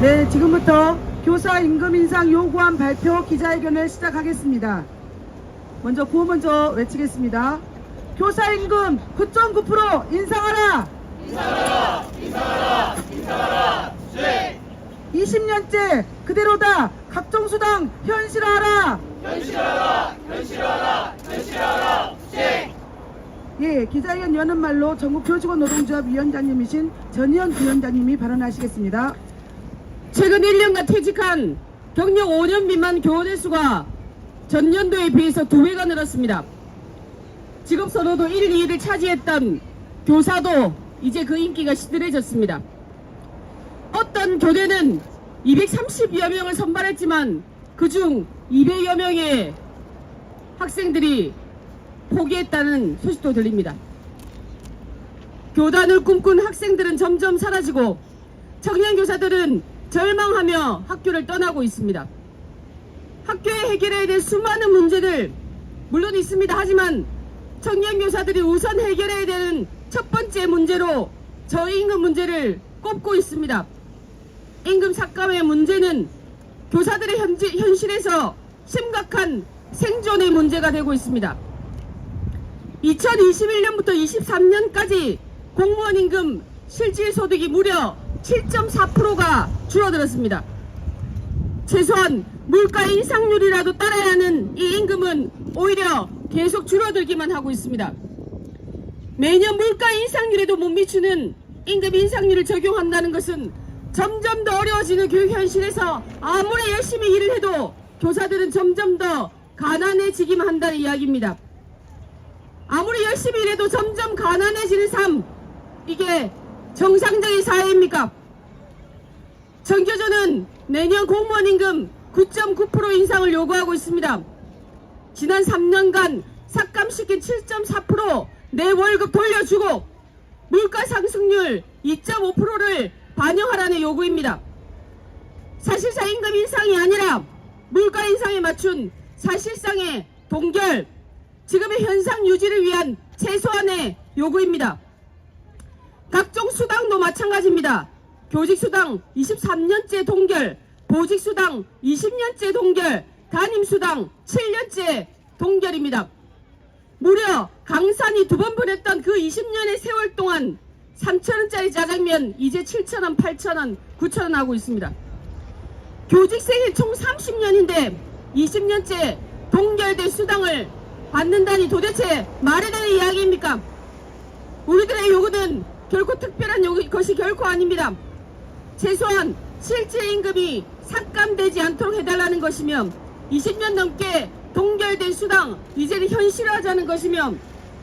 네, 지금부터 교사 임금 인상 요구안 발표 기자회견을 시작하겠습니다. 먼저 구호 먼저 외치겠습니다. 교사 임금 9.9% 인상하라! 인상하라! 인상하라! 인상하라! 20년째 그대로다! 각종 수당 현실화하라! 현실화하라! 현실화하라! 현실화하라! 예, 기자회견 여는 말로 전국 교직원 노동조합 위원장님이신 전희연 위원장님이 발언하시겠습니다. 최근 1년간 퇴직한 경력 5년 미만 교원의 수가 전년도에 비해서 두 배가 늘었습니다. 직업 선호도 1, 2위를 차지했던 교사도 이제 그 인기가 시들해졌습니다. 어떤 교대는 230여 명을 선발했지만 그중 200여 명의 학생들이 포기했다는 소식도 들립니다. 교단을 꿈꾼 학생들은 점점 사라지고 청년 교사들은 절망하며 학교를 떠나고 있습니다. 학교에 해결해야 될 수많은 문제들 물론 있습니다. 하지만 청년 교사들이 우선 해결해야 되는 첫 번째 문제로 저임금 문제를 꼽고 있습니다. 임금 삭감의 문제는 교사들의 현지, 현실에서 심각한 생존의 문제가 되고 있습니다. 2021년부터 23년까지 공무원 임금 실질 소득이 무려 7.4%가 줄어들었습니다. 최소한 물가 인상률이라도 따라야 하는 이 임금은 오히려 계속 줄어들기만 하고 있습니다. 매년 물가 인상률에도 못 미치는 임금 인상률을 적용한다는 것은 점점 더 어려워지는 교육 현실에서 아무리 열심히 일을 해도 교사들은 점점 더 가난해지기만 한다는 이야기입니다. 아무리 열심히 일해도 점점 가난해지는 삶 이게 정상적인 사회입니까? 전교조는 내년 공무원 임금 9.9% 인상을 요구하고 있습니다. 지난 3년간 삭감시킨 7.4%내 월급 돌려주고 물가 상승률 2.5%를 반영하라는 요구입니다. 사실상 임금 인상이 아니라 물가 인상에 맞춘 사실상의 동결, 지금의 현상 유지를 위한 최소한의 요구입니다. 각종 수당도 마찬가지입니다. 교직수당 23년째 동결, 보직수당 20년째 동결, 담임수당 7년째 동결입니다. 무려 강산이 두 번 보냈던 그 20년의 세월 동안 3천원짜리 짜장면 이제 7천원, 8천원, 9천원 하고 있습니다. 교직생이 총 30년인데 20년째 동결된 수당을 받는다니 도대체 말이 되는 이야기입니까? 우리들의 요구는 결코 특별한 요구, 것이 결코 아닙니다. 최소한 실제 임금이 삭감되지 않도록 해달라는 것이며 20년 넘게 동결된 수당 이제는 현실화하자는 것이며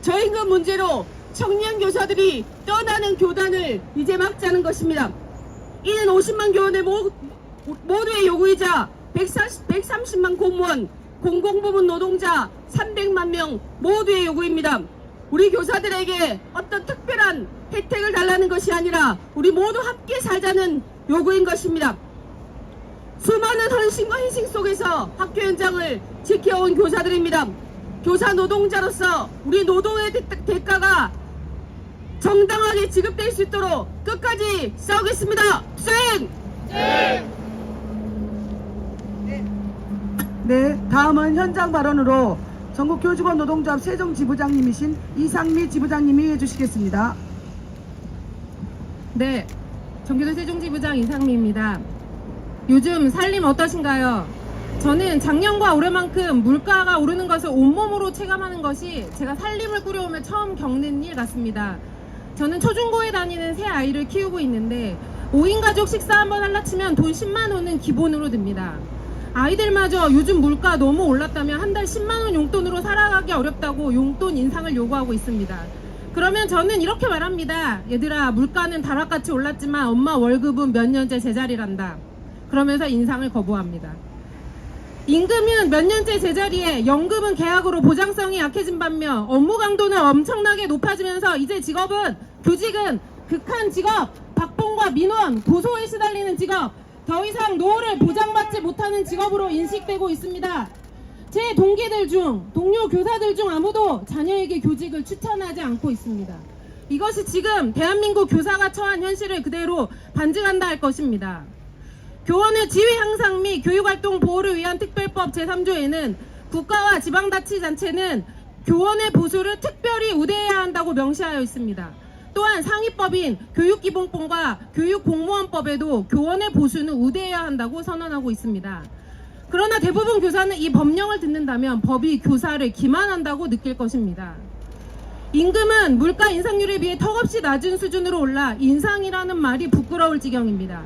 저임금 문제로 청년 교사들이 떠나는 교단을 이제 막자는 것입니다. 이는 50만 교원의 모, 모두의 요구이자 140, 130만 공무원, 공공부문 노동자 300만 명 모두의 요구입니다. 우리 교사들에게 어떤 특별한 혜택을 달라는 것이 아니라 우리 모두 함께 살자는 요구인 것입니다. 수많은 헌신과 희생 속에서 학교 현장을 지켜온 교사들입니다. 교사 노동자로서 우리 노동의 대- 대가가 정당하게 지급될 수 있도록 끝까지 싸우겠습니다. 수행! 네, 다음은 현장 발언으로 전국교직원 노동조합 세종지부장님이신 이상미 지부장님이 해주시겠습니다. 네, 정교도 세종지부장 이상미입니다. 요즘 살림 어떠신가요? 저는 작년과 올해만큼 물가가 오르는 것을 온몸으로 체감하는 것이 제가 살림을 꾸려오며 처음 겪는 일 같습니다. 저는 초중고에 다니는 새 아이를 키우고 있는데 5인 가족 식사 한번 할라 치면 돈 10만 원은 기본으로 듭니다. 아이들마저 요즘 물가 너무 올랐다면 한달 10만 원 용돈으로 살아가기 어렵다고 용돈 인상을 요구하고 있습니다. 그러면 저는 이렇게 말합니다. 얘들아, 물가는 다락같이 올랐지만 엄마 월급은 몇 년째 제자리란다. 그러면서 인상을 거부합니다. 임금은 몇 년째 제자리에 연금은 계약으로 보장성이 약해진 반면 업무 강도는 엄청나게 높아지면서 이제 직업은 교직은 극한 직업, 박봉과 민원, 고소에 시달리는 직업, 더 이상 노후를 보장받지 못하는 직업으로 인식되고 있습니다. 제 동기들 중, 동료 교사들 중 아무도 자녀에게 교직을 추천하지 않고 있습니다. 이것이 지금 대한민국 교사가 처한 현실을 그대로 반증한다 할 것입니다. 교원의 지위 향상 및 교육활동 보호를 위한 특별법 제3조에는 국가와 지방자치단체는 교원의 보수를 특별히 우대해야 한다고 명시하여 있습니다. 또한 상위법인 교육기본법과 교육공무원법에도 교원의 보수는 우대해야 한다고 선언하고 있습니다. 그러나 대부분 교사는 이 법령을 듣는다면 법이 교사를 기만한다고 느낄 것입니다. 임금은 물가 인상률에 비해 턱없이 낮은 수준으로 올라 인상이라는 말이 부끄러울 지경입니다.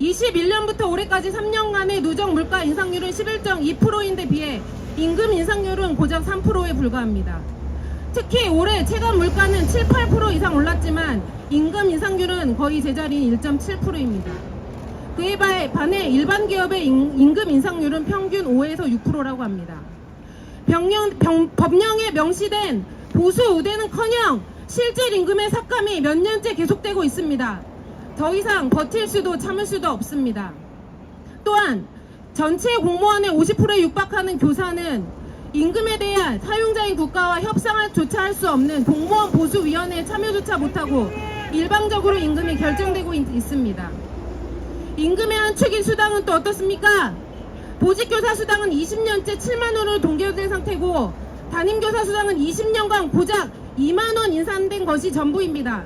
21년부터 올해까지 3년간의 누적 물가 인상률은 11.2%인데 비해 임금 인상률은 고작 3%에 불과합니다. 특히 올해 체감 물가는 7, 8% 이상 올랐지만 임금 인상률은 거의 제자리인 1.7%입니다. 그에 바- 반해 일반 기업의 임- 임금 인상률은 평균 5에서 6%라고 합니다. 병령, 병- 법령에 명시된 보수 우대는커녕 실질 임금의 삭감이 몇 년째 계속되고 있습니다. 더 이상 버틸 수도 참을 수도 없습니다. 또한 전체 공무원의 50%에 육박하는 교사는 임금에 대한 사용자인 국가와 협상조차 할 수 없는 공무원 보수위원회에 참여조차 못하고 일방적으로 임금이 결정되고 있, 있습니다. 임금의 한 축인 수당은 또 어떻습니까? 보직교사 수당은 20년째 7만 원으로 동결된 상태고 담임교사 수당은 20년간 고작 2만 원 인상된 것이 전부입니다.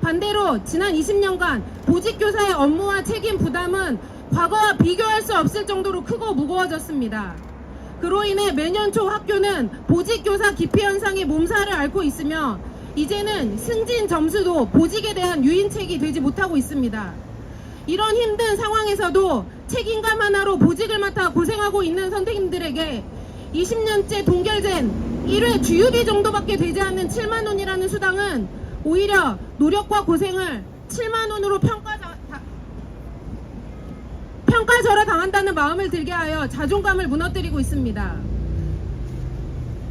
반대로 지난 20년간 보직교사의 업무와 책임 부담은 과거와 비교할 수 없을 정도로 크고 무거워졌습니다. 그로 인해 매년 초 학교는 보직교사 기피 현상에 몸살을 앓고 있으며 이제는 승진 점수도 보직에 대한 유인책이 되지 못하고 있습니다. 이런 힘든 상황에서도 책임감 하나로 보직을 맡아 고생하고 있는 선생님들에게 20년째 동결된 1회 주유비 정도밖에 되지 않는 7만 원이라는 수당은 오히려 노력과 고생을 7만 원으로 평가 평가절하 당한다는 마음을 들게 하여 자존감을 무너뜨리고 있습니다.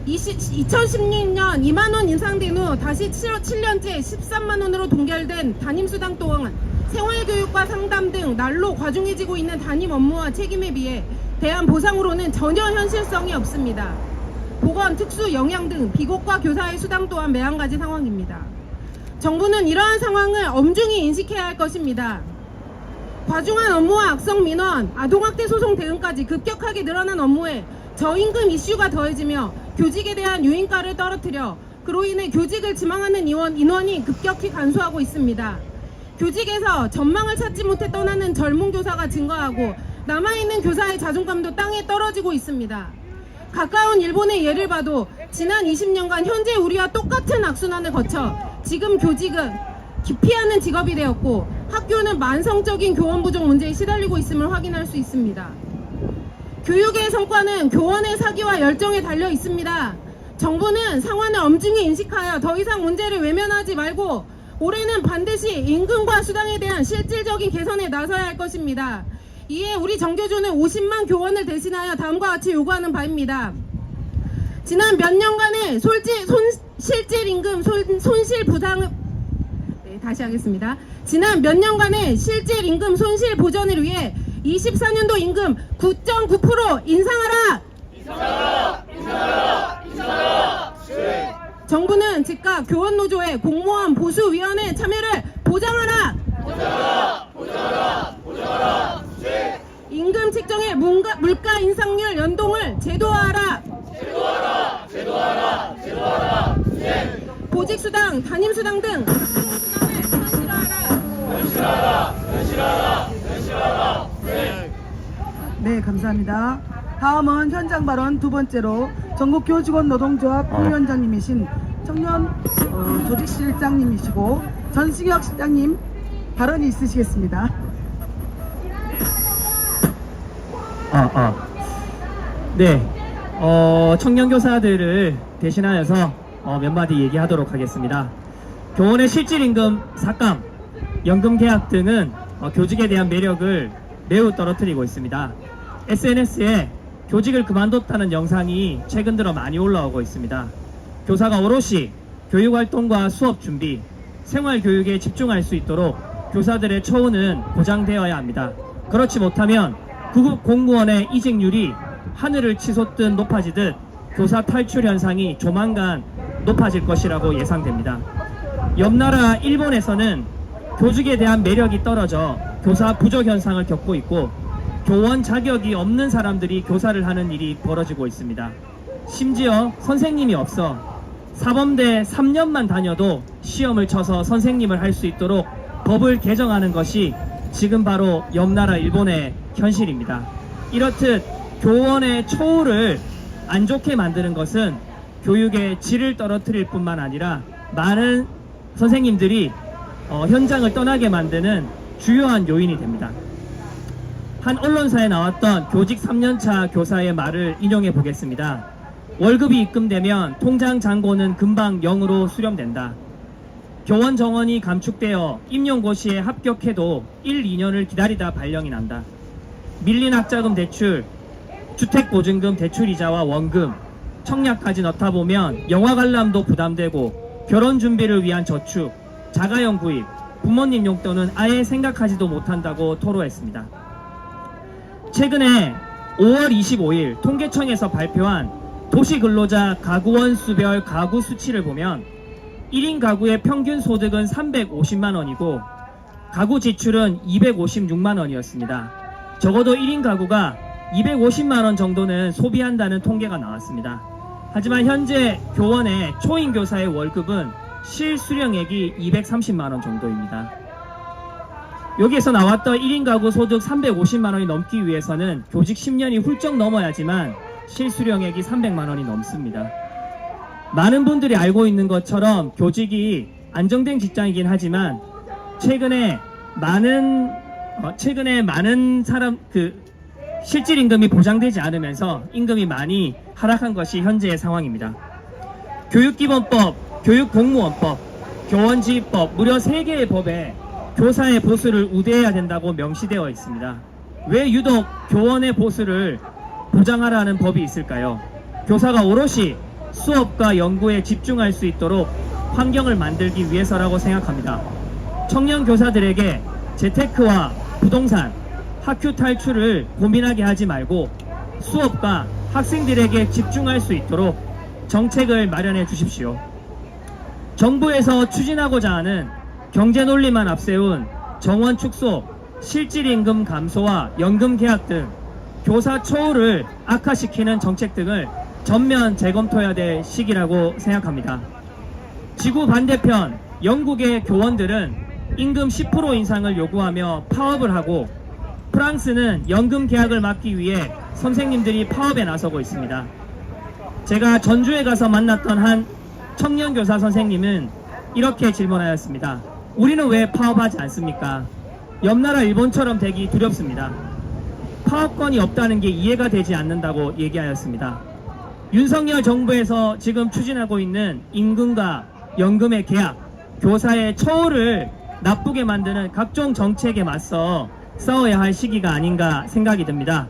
2016년 2만 원 인상된 후 다시 7, 년째 13만 원으로 동결된 담임수당 또한 생활교육과 상담 등 날로 과중해지고 있는 담임 업무와 책임에 비해 대한 보상으로는 전혀 현실성이 없습니다. 보건, 특수, 영양 등 비곡과 교사의 수당 또한 매한가지 상황입니다. 정부는 이러한 상황을 엄중히 인식해야 할 것입니다. 과중한 업무와 악성 민원, 아동학대 소송 대응까지 급격하게 늘어난 업무에 저임금 이슈가 더해지며 교직에 대한 유인가를 떨어뜨려 그로 인해 교직을 지망하는 인원, 인원이 급격히 감소하고 있습니다. 교직에서 전망을 찾지 못해 떠나는 젊은 교사가 증가하고 남아있는 교사의 자존감도 땅에 떨어지고 있습니다. 가까운 일본의 예를 봐도 지난 20년간 현재 우리와 똑같은 악순환을 거쳐 지금 교직은 기피하는 직업이 되었고 학교는 만성적인 교원 부족 문제에 시달리고 있음을 확인할 수 있습니다. 교육의 성과는 교원의 사기와 열정에 달려 있습니다. 정부는 상황을 엄중히 인식하여 더 이상 문제를 외면하지 말고 올해는 반드시 임금과 수당에 대한 실질적인 개선에 나서야 할 것입니다. 이에 우리 정교조는 50만 교원을 대신하여 다음과 같이 요구하는 바입니다. 지난 몇 년간의 솔직, 손, 실질 임금 손, 손실 부상을 네, 다시 하겠습니다. 지난 몇 년간의 실질 임금 손실 보전을 위해 24년도 임금 9.9% 인상하라! 정부는 즉각 교원노조의 공무원 보수위원회 참여를 보장하라! 임금 책정의 물가, 물가 인상률 연동을 제도화하라! 보직수당, 담임수당 등 수당을 현실화하라! 네, 감사합니다. 다음은 현장 발언 두 번째로 전국 교직원 노동조합 부위원장님이신 청년 어, 조직실장님이시고 전승혁 실장님 발언이 있으시겠습니다. 아, 아. 네. 어, 청년 교사들을 대신하여서 어, 몇 마디 얘기하도록 하겠습니다. 교원의 실질 임금 삭감, 연금 계약 등은 어, 교직에 대한 매력을 매우 떨어뜨리고 있습니다. SNS에 교직을 그만뒀다는 영상이 최근 들어 많이 올라오고 있습니다. 교사가 오롯이 교육 활동과 수업 준비, 생활 교육에 집중할 수 있도록 교사들의 처우는 보장되어야 합니다. 그렇지 못하면 구급 공무원의 이직률이 하늘을 치솟듯 높아지듯 교사 탈출 현상이 조만간 높아질 것이라고 예상됩니다. 옆 나라 일본에서는 교직에 대한 매력이 떨어져 교사 부족 현상을 겪고 있고 교원 자격이 없는 사람들이 교사를 하는 일이 벌어지고 있습니다. 심지어 선생님이 없어 사범대 3년만 다녀도 시험을 쳐서 선생님을 할 수 있도록 법을 개정하는 것이 지금 바로 옆나라 일본의 현실입니다. 이렇듯 교원의 처우를 안 좋게 만드는 것은 교육의 질을 떨어뜨릴 뿐만 아니라 많은 선생님들이 어, 현장을 떠나게 만드는 주요한 요인이 됩니다. 한 언론사에 나왔던 교직 3년차 교사의 말을 인용해 보겠습니다. 월급이 입금되면 통장 잔고는 금방 0으로 수렴된다. 교원 정원이 감축되어 임용고시에 합격해도 1, 2년을 기다리다 발령이 난다. 밀린 학자금 대출, 주택보증금 대출이자와 원금, 청약까지 넣다 보면 영화 관람도 부담되고 결혼 준비를 위한 저축, 자가용 구입, 부모님 용돈은 아예 생각하지도 못한다고 토로했습니다. 최근에 5월 25일 통계청에서 발표한 도시근로자 가구원 수별 가구 수치를 보면 1인 가구의 평균 소득은 350만 원이고 가구 지출은 256만 원이었습니다. 적어도 1인 가구가 250만 원 정도는 소비한다는 통계가 나왔습니다. 하지만 현재 교원의 초임 교사의 월급은 실수령액이 230만 원 정도입니다. 여기에서 나왔던 1인 가구 소득 350만 원이 넘기 위해서는 교직 10년이 훌쩍 넘어야지만 실수령액이 300만 원이 넘습니다. 많은 분들이 알고 있는 것처럼 교직이 안정된 직장이긴 하지만 최근에 많은 어, 최근에 많은 사람 그 실질 임금이 보장되지 않으면서 임금이 많이 하락한 것이 현재의 상황입니다. 교육기본법, 교육공무원법, 교원지휘법 무려 3개의 법에 교사의 보수를 우대해야 된다고 명시되어 있습니다. 왜 유독 교원의 보수를 보장하라는 법이 있을까요? 교사가 오롯이 수업과 연구에 집중할 수 있도록 환경을 만들기 위해서라고 생각합니다. 청년 교사들에게 재테크와 부동산, 학교 탈출을 고민하게 하지 말고 수업과 학생들에게 집중할 수 있도록 정책을 마련해 주십시오. 정부에서 추진하고자 하는 경제 논리만 앞세운 정원 축소, 실질 임금 감소와 연금 계약 등 교사 처우를 악화시키는 정책 등을 전면 재검토해야 될 시기라고 생각합니다. 지구 반대편 영국의 교원들은 임금 10% 인상을 요구하며 파업을 하고 프랑스는 연금 계약을 막기 위해 선생님들이 파업에 나서고 있습니다. 제가 전주에 가서 만났던 한 청년 교사 선생님은 이렇게 질문하였습니다. 우리는 왜 파업하지 않습니까? 옆나라 일본처럼 되기 두렵습니다. 파업권이 없다는 게 이해가 되지 않는다고 얘기하였습니다. 윤석열 정부에서 지금 추진하고 있는 임금과 연금의 계약, 교사의 처우를 나쁘게 만드는 각종 정책에 맞서 싸워야 할 시기가 아닌가 생각이 듭니다.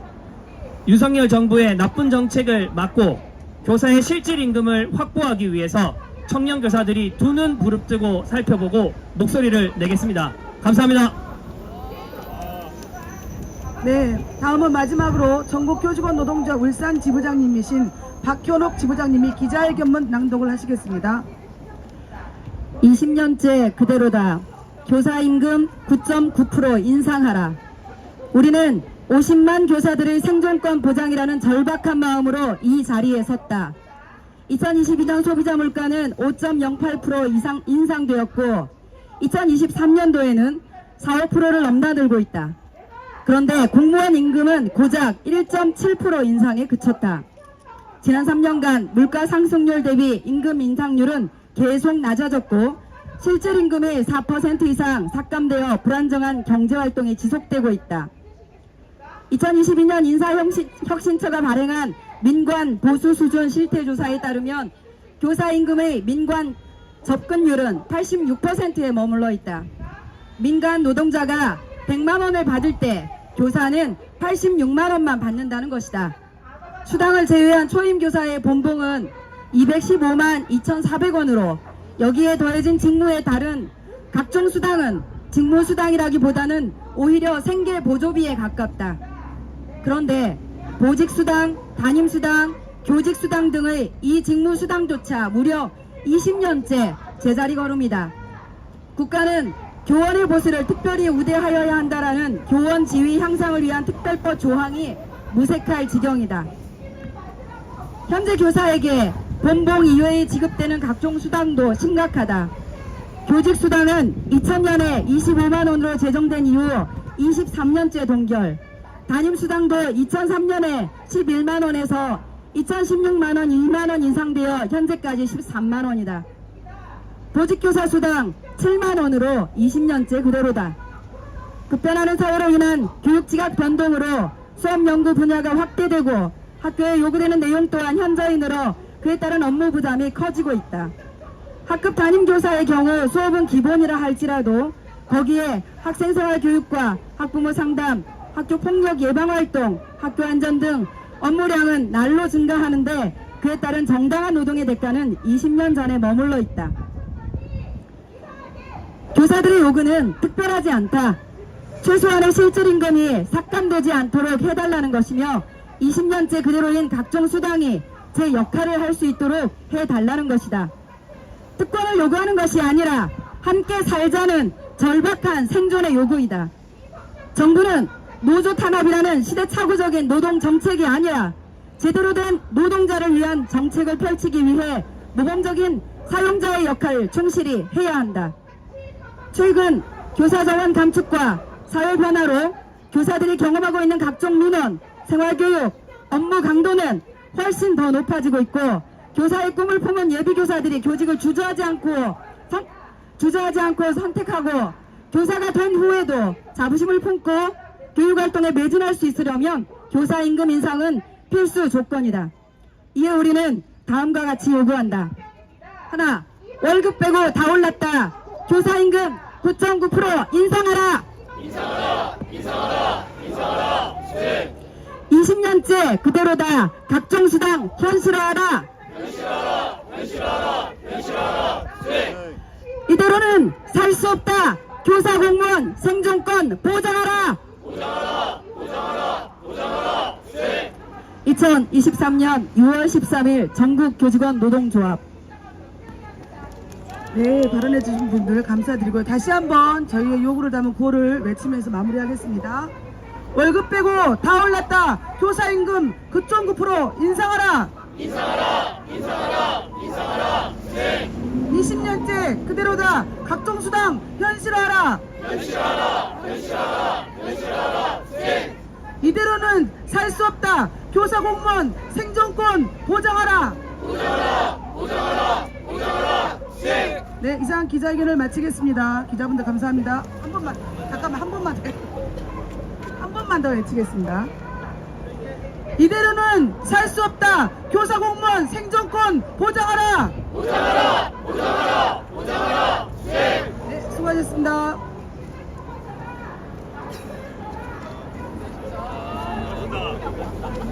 윤석열 정부의 나쁜 정책을 막고 교사의 실질 임금을 확보하기 위해서 청년 교사들이 두 눈 부릅뜨고 살펴보고 목소리를 내겠습니다. 감사합니다. 네, 다음은 마지막으로 전국 교직원 노동자 울산 지부장님이신 박현옥 지부장님이 기자회견문 낭독을 하시겠습니다. 20년째 그대로다. 교사 임금 9.9% 인상하라. 우리는 50만 교사들의 생존권 보장이라는 절박한 마음으로 이 자리에 섰다. 2022년 소비자 물가는 5.08% 이상 인상되었고 2023년도에는 4, 5%를 넘나들고 있다. 그런데 공무원 임금은 고작 1.7% 인상에 그쳤다. 지난 3년간 물가 상승률 대비 임금 인상률은 계속 낮아졌고 실질 임금이 4% 이상 삭감되어 불안정한 경제활동이 지속되고 있다. 2022년 인사혁신처가 발행한 민관 보수 수준 실태 조사에 따르면 교사 임금의 민관 접근율은 86%에 머물러 있다. 민간 노동자가 100만 원을 받을 때 교사는 86만 원만 받는다는 것이다. 수당을 제외한 초임 교사의 본봉은 215만 2,400원으로 여기에 더해진 직무에 따른 각종 수당은 직무 수당이라기보다는 오히려 생계 보조비에 가깝다. 그런데 보직 수당, 담임 수당, 교직 수당 등의 이 직무 수당조차 무려 20년째 제자리 걸음이다. 국가는 교원의 보수를 특별히 우대하여야 한다라는 교원 지위 향상을 위한 특별법 조항이 무색할 지경이다. 현재 교사에게 본봉 이외에 지급되는 각종 수당도 심각하다. 교직 수당은 2000년에 25만 원으로 제정된 이후 23년째 동결. 담임 수당도 2003년에 11만 원에서 2016만 원 2만 원 인상되어 현재까지 13만 원이다. 보직교사 수당 7만 원으로 20년째 그대로다. 급변하는 사회로 인한 교육지각 변동으로 수업 연구 분야가 확대되고 학교에 요구되는 내용 또한 현저히 늘어 그에 따른 업무 부담이 커지고 있다. 학급 담임 교사의 경우 수업은 기본이라 할지라도 거기에 학생생활 교육과 학부모 상담, 학교 폭력 예방 활동, 학교 안전 등 업무량은 날로 증가하는데 그에 따른 정당한 노동의 대가는 20년 전에 머물러 있다. 교사들의 요구는 특별하지 않다. 최소한의 실질 임금이 삭감되지 않도록 해달라는 것이며 20년째 그대로인 각종 수당이 제 역할을 할 수 있도록 해달라는 것이다. 특권을 요구하는 것이 아니라 함께 살자는 절박한 생존의 요구이다. 정부는 노조 탄압이라는 시대착오적인 노동 정책이 아니라 제대로 된 노동자를 위한 정책을 펼치기 위해 모범적인 사용자의 역할을 충실히 해야 한다. 최근 교사 자원 감축과 사회 변화로 교사들이 경험하고 있는 각종 민원, 생활교육, 업무 강도는 훨씬 더 높아지고 있고 교사의 꿈을 품은 예비교사들이 교직을 주저하지 않고 선- 주저하지 않고 선택하고 교사가 된 후에도 자부심을 품고 교육활동에 매진할 수 있으려면 교사 임금 인상은 필수 조건이다. 이에 우리는 다음과 같이 요구한다. 하나, 월급 빼고 다 올랐다. 교사 임금 9.9% 인상하라. 인상하라. 인상하라. 인상하라. 20년째 그대로다. 각종 수당 현실화하라. 현실화하라. 현실화하라. 현실화하라. 이대로는 살 수 없다. 교사 공무원 생존권 보장하라. 보장하라. 보장하라. 보장하라. 2023년 6월 13일 전국 교직원 노동조합 네, 발언해주신 분들 감사드리고 다시 한번 저희의 요구를 담은 구호를 외치면서 마무리하겠습니다. 월급 빼고 다 올랐다. 교사 임금 9.9% 인상하라. 인상하라. 인상하라. 인상하라. 네. 20년째 그대로다. 각종 수당 현실화하라. 현실화하라. 현실화하라. 현실화하라. 네. 이대로는 살 수 없다. 교사 공무원 생존권 보장하라. 네, 이상 기자회견을 마치겠습니다. 기자분들 감사합니다. 한 번만, 잠깐만, 한 번만 더, 한 번만 더 외치겠습니다. 이대로는 살 수 없다. 교사 공무원 생존권 보장하라. 보장하라. 보장하라. 보장하라. 네, 수고하셨습니다.